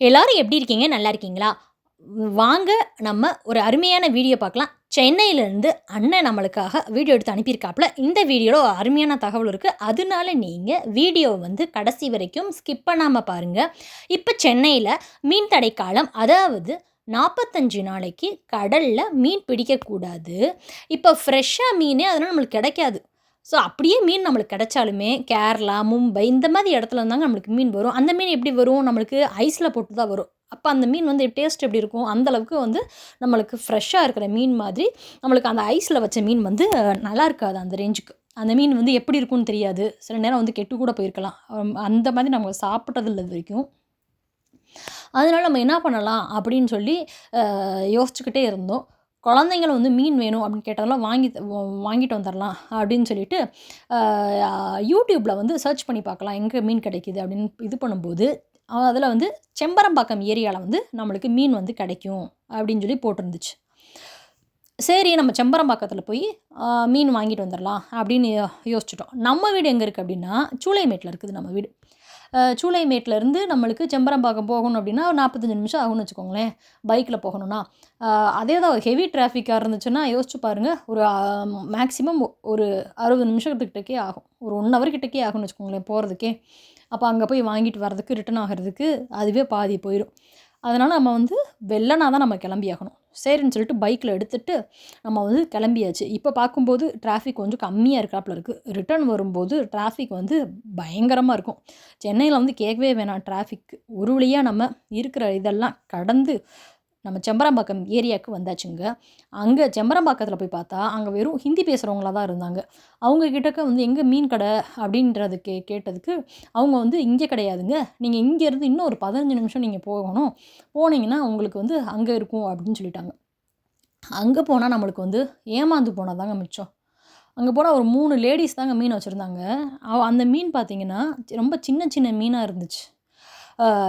எல்லாரும் எப்படி இருக்கீங்க? நல்லா இருக்கீங்களா? வாங்க நம்ம ஒரு அருமையான வீடியோ பார்க்கலாம். சென்னையிலேருந்து அண்ணன் நம்மளுக்காக வீடியோ எடுத்து அனுப்பியிருக்காப்புல. இந்த வீடியோவில் ஒரு அருமையான தகவல் இருக்குது அதனால நீங்கள் வீடியோ வந்து கடைசி வரைக்கும் ஸ்கிப் பண்ணாமல் பாருங்கள் இப்போ சென்னையில் மீன் தடை காலம் அதாவது நாற்பத்தஞ்சு நாளைக்கு கடலில் மீன் பிடிக்கக்கூடாது. இப்போ ஃப்ரெஷ்ஷாக மீனே அதனால் நம்மளுக்கு கிடைக்காது. ஸோ அப்படியே மீன் நம்மளுக்கு கிடைச்சாலுமே கேரளா மும்பை இந்த மாதிரி இடத்துல இருந்தாங்க நம்மளுக்கு மீன் வரும். அந்த மீன் எப்படி வரும்? நம்மளுக்கு ஐஸில் போட்டு தான் வரும். அப்போ அந்த மீன் வந்து டேஸ்ட் எப்படி இருக்கும்? அந்தளவுக்கு வந்து நம்மளுக்கு ஃப்ரெஷ்ஷாக இருக்கிற மீன் மாதிரி நம்மளுக்கு அந்த ஐஸில் வச்ச மீன் வந்து நல்லா இருக்காது அந்த ரேஞ்சுக்கு அந்த மீன் வந்து எப்படி இருக்கும்னு தெரியாது. சில நேரம் வந்து கெட்டு கூட போயிருக்கலாம். அந்த மாதிரி நம்ம சாப்பிட்டதில்லை இது வரைக்கும். அதனால நம்ம என்ன பண்ணலாம் அப்படின்னு சொல்லி யோசிச்சுக்கிட்டே இருந்தோம். குழந்தைங்களும் வந்து மீன் வேணும் அப்படின்னு கேட்டதெல்லாம் வாங்கி வாங்கிட்டு வந்துடலாம் அப்படின்னு சொல்லிட்டு யூடியூப்பில் வந்து சர்ச் பண்ணி பார்க்கலாம் எங்கே மீன் கிடைக்கிது அப்படின்னு இது பண்ணும்போது அதில் வந்து செம்பரம்பாக்கம் ஏரியாவில் வந்து நம்மளுக்கு மீன் வந்து கிடைக்கும் அப்படின்னு சொல்லி போட்டிருந்துச்சு. சரி நம்ம செம்பரம்பாக்கத்தில் போய் மீன் வாங்கிட்டு வந்துடலாம் அப்படின்னு யோ- யோசிச்சிட்டோம். நம்ம வீடு எங்கே இருக்குது அப்படின்னா சூளைமேட்டில் இருக்குது நம்ம வீடு. சூளைமேட்லேருந்து நம்மளுக்கு செம்பரம்பாக்கம் போகணும் அப்படின்னா ஒரு நாற்பத்தஞ்சு நிமிஷம் ஆகும்னு வச்சுக்கோங்களேன். பைக்கில் போகணும்னா. அதே தான் ஹெவி டிராஃபிக்காக இருந்துச்சுன்னா யோசிச்சு பாருங்கள் ஒரு மேக்ஸிமம் ஒரு அறுபது நிமிஷத்துக்கிட்டக்கே ஆகும். ஒரு ஒன் ஹவர் கிட்டக்கே ஆகும்னு வச்சுக்கோங்களேன் போகிறதுக்கே அப்போ அங்கே போய் வாங்கிட்டு வர்றதுக்கு ரிட்டர்ன் ஆகிறதுக்கு அதுவே பாதி போயிடும் அதனால் நம்ம வந்து வெள்ளனா தான் நம்ம கிளம்பி ஆகணும். சரின்னு சொல்லிட்டு பைக்கில் எடுத்துகிட்டு நம்ம வந்து கிளம்பியாச்சு. இப்போ பார்க்கும்போது டிராஃபிக் கொஞ்சம் கம்மியாக இருக்காப்புல இருக்குது ரிட்டர்ன் வரும்போது டிராஃபிக் வந்து பயங்கரமாக இருக்கும். சென்னையில் வந்து கேட்கவே வேணாம் டிராஃபிக் ஒரு வழியாக நம்ம இருக்கிற இதெல்லாம் கடந்து நம்ம செம்பரம்பாக்கம் ஏரியாவுக்கு வந்தாச்சுங்க. அங்கே செம்பரம்பாக்கத்தில் போய் பார்த்தா அங்கே வெறும் ஹிந்தி பேசுகிறவங்களா தான் இருந்தாங்க. அவங்க கிட்டக்க வந்து எங்கே மீன் கடை? அப்படின்றது கே கேட்டதுக்கு அவங்க வந்து இங்கே கிடையாதுங்க. நீங்கள் இங்கேருந்து இன்னும் ஒரு பதினஞ்சு நிமிஷம் நீங்கள் போகணும். போனீங்கன்னா உங்களுக்கு வந்து அங்கே இருக்கும் அப்படின்னு சொல்லிட்டாங்க. அங்கே போனால் நம்மளுக்கு வந்து ஏமாந்து போனால் தாங்க மிச்சம். அங்கே போனால் ஒரு மூணு லேடிஸ் தாங்க மீன் வச்சுருந்தாங்க. அந்த மீன் பார்த்தீங்கன்னா ரொம்ப சின்ன சின்ன மீனாக இருந்துச்சு.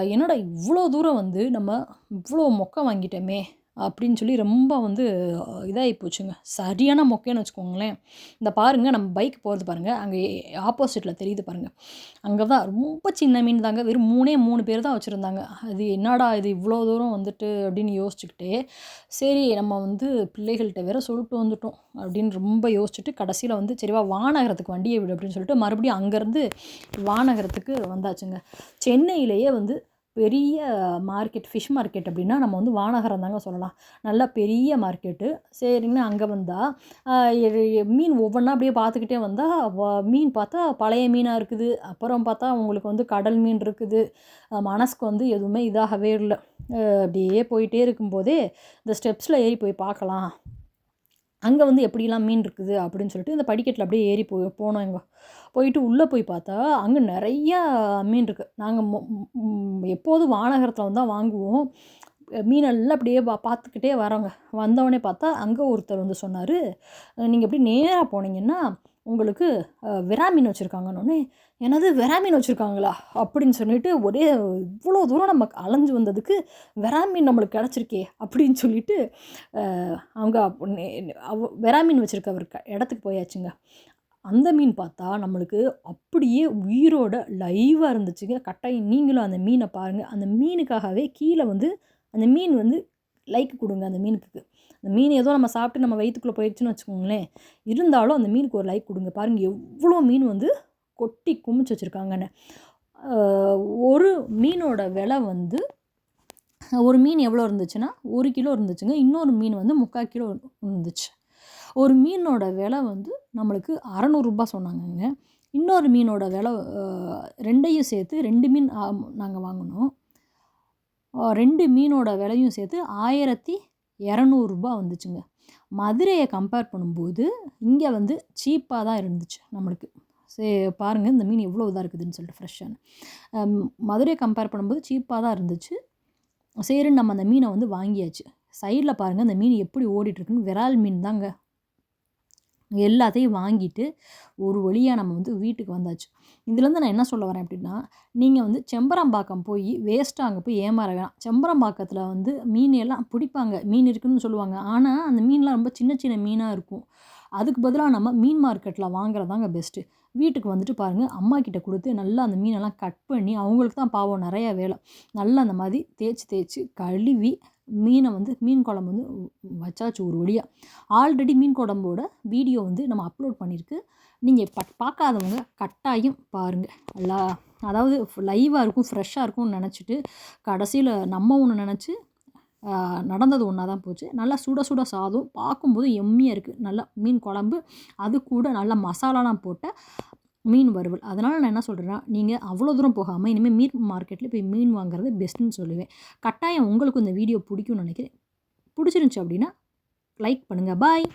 என்னடா இவ்வளோ தூரம் வந்து நம்ம இவ்வளோ மொக்கை வாங்கிட்டோமே அப்படின்னு சொல்லி ரொம்ப வந்து இதாகி போச்சுங்க சரியான மொக்கைன்னு வச்சுக்கோங்களேன். இந்த பாருங்கள் நம்ம பைக் போகிறது பாருங்கள் அங்கே ஆப்போசிட்டில் தெரியுது பாருங்கள் அங்கே தான் ரொம்ப சின்ன மீன் தாங்க. வெறும் மூணே மூணு பேர் தான் வச்சுருந்தாங்க. அது என்னடா இது இவ்வளோ தூரம் வந்துட்டு அப்படின்னு யோசிச்சுக்கிட்டே சரி நம்ம வந்து பிள்ளைகள்கிட்ட வேற சொல்லிட்டு வந்துட்டோம் அப்படின்னு ரொம்ப யோசிச்சுட்டு கடைசியில் வந்து சரிவா வானகரத்துக்கு வண்டியை விடு அப்படின்னு சொல்லிட்டு மறுபடியும் அங்கேருந்து வானகரத்துக்கு வந்தாச்சுங்க. சென்னையிலேயே வந்து பெரிய மார்க்கெட் ஃபிஷ் மார்க்கெட் அப்படின்னா நம்ம வந்து வானகரம் தாங்க சொல்லலாம். நல்ல பெரிய மார்க்கெட்டு சரின்னு அங்கே வந்தால் மீன் ஒவ்வொன்றா அப்படியே பார்த்துக்கிட்டே வந்தால் மீன் பார்த்தா பழைய மீனாக இருக்குது. அப்புறம் பார்த்தா உங்களுக்கு வந்து கடல் மீன் இருக்குது. மனசுக்கு வந்து எதுவுமே இதாகவே இல்லை. அப்படியே போயிட்டே இருக்கும்போதே இந்த ஸ்டெப்ஸில் ஏறி போய் பார்க்கலாம். அங்கே வந்து எப்படிலாம் மீன் இருக்குது அப்படின்னு சொல்லிட்டு இந்த படிக்கட்டில் அப்படியே ஏறி போய் போனோம் எங்க போயிட்டு உள்ளே போய் பார்த்தா அங்கே நிறையா மீன் இருக்குது நாங்கள் எப்போதும் வானகரத்தில் தான் வாங்குவோம். மீனெல்லாம் அப்படியே பா பார்த்துக்கிட்டே வரோங்க. வந்தவொடனே பார்த்தா அங்கே ஒருத்தர் வந்து சொன்னார் நீங்கள் எப்படி நேராக போனீங்கன்னா உங்களுக்கு விரா மீன் வச்சுருக்காங்கன்னொன்னே என்னது விரா மீன் வச்சுருக்காங்களா? அப்படின்னு சொல்லிட்டு ஒரே இவ்வளோ தூரம் நம்ம அலைஞ்சு வந்ததுக்கு விரா மீன் நம்மளுக்கு கிடச்சிருக்கே அப்படின்னு சொல்லிட்டு அவங்க அப்ப விரா மீன் வச்சுருக்கவர் இடத்துக்கு போயாச்சுங்க. அந்த மீன் பார்த்தா நம்மளுக்கு அப்படியே உயிரோட லைவாக இருந்துச்சுங்க. கட்டாயம் நீங்களும் அந்த மீனை பாருங்கள் அந்த மீனுக்காகவே கீழே வந்து அந்த மீன் வந்து லைக் கொடுங்க அந்த மீனுக்கு. அந்த மீன் ஏதோ நம்ம சாப்பிட்டு நம்ம வயிற்றுக்குள்ளே போயிடுச்சுன்னு வச்சுக்கோங்களேன். இருந்தாலும் அந்த மீனுக்கு ஒரு லைக் கொடுங்க. பாருங்கள் எவ்வளோ மீன் வந்து கொட்டி குமிச்சு வச்சுருக்காங்கன்னு. ஒரு மீனோட விலை வந்து ஒரு மீன் எவ்வளோ இருந்துச்சுன்னா ஒரு கிலோ இருந்துச்சுங்க. இன்னொரு மீன் வந்து முக்கால் கிலோ இருந்துச்சு. ஒரு மீனோட விலை வந்து நம்மளுக்கு அறநூறுரூபா சொன்னாங்கங்க. இன்னொரு மீனோட விலை ரெண்டையும் சேர்த்து ரெண்டு மீன் நாங்கள் வாங்கினோம். ரெண்டு மீனோட விலையும் சேர்த்து ஆயிரத்தி இரநூறுபா வந்துச்சுங்க. மதுரையை கம்பேர் பண்ணும்போது இங்கே வந்து சீப்பாக தான் இருந்துச்சு நம்மளுக்கு. சே பாருங்கள் இந்த மீன் எவ்வளோ இதாக இருக்குதுன்னு சொல்லிட்டு ஃப்ரெஷ்ஷான மதுரையை கம்பேர் பண்ணும்போது சீப்பாக தான் இருந்துச்சு. சரின்னு நம்ம அந்த மீனை வந்து வாங்கியாச்சு. சைடில் பாருங்கள் அந்த மீன் எப்படி ஓடிட்டுருக்குன்னு விரால் மீன் தாங்க. எல்லாத்தையும் வாங்கிட்டு ஒரு வழியாக நம்ம வந்து வீட்டுக்கு வந்தாச்சு. இதுலேருந்து நான் என்ன சொல்ல வரேன் அப்படின்னா நீங்கள் வந்து செம்பரம்பாக்கம் போய் வேஸ்ட்டாக அங்கே போய் ஏமாற வேணாம். செம்பரம்பாக்கத்தில் வந்து மீன் எல்லாம் பிடிப்பாங்க. மீன் இருக்குதுன்னு சொல்லுவாங்க. ஆனால் அந்த மீன்லாம் ரொம்ப சின்ன சின்ன மீனாக இருக்கும். அதுக்கு பதிலாக நம்ம மீன் மார்க்கெட்டில் வாங்குறதாங்க பெஸ்ட்டு வீட்டுக்கு வந்துட்டு பாருங்கள் அம்மா கிட்ட கொடுத்து நல்லா அந்த மீனெல்லாம் கட் பண்ணி அவங்களுக்கு தான் பாவம் நிறையா வேலை. நல்லா அந்த மாதிரி தேய்ச்சி தேய்ச்சி கழுவி மீனை வந்து மீன் குழம்பு வந்து வச்சாச்சு ஒரு வழியாக ஆல்ரெடி மீன் குழம்போட வீடியோ வந்து நம்ம அப்லோட் பண்ணியிருக்கு நீங்கள் பட் பார்க்காதவங்க கட்டாயம் பாருங்கள் நல்லா அதாவது லைவாக இருக்கும் ஃப்ரெஷ்ஷாக இருக்கும்னு நினச்சிட்டு கடைசியில் நம்ம ஒன்று நினச்சி நடந்தது ஒன்றா தான் போச்சு. நல்லா சுட சுட சாதம் பார்க்கும்போது எம்மியாக இருக்குது நல்லா மீன் குழம்பு அது கூட நல்லா மசாலாலாம் போட்ட மீன் வறுவல். அதனால் நான் என்ன சொல்கிறேன்னா நீங்கள் அவ்வளோ தூரம் போகாமல் இனிமேல் மீன் மார்க்கெட்டில் போய் மீன் வாங்குறது பெஸ்ட்டுன்னு சொல்லுவேன். கட்டாயம் உங்களுக்கு இந்த வீடியோ பிடிக்கும்னு நினைக்கிறேன். பிடிச்சிருந்துச்சி அப்படின்னா லைக் பண்ணுங்கள் பாய்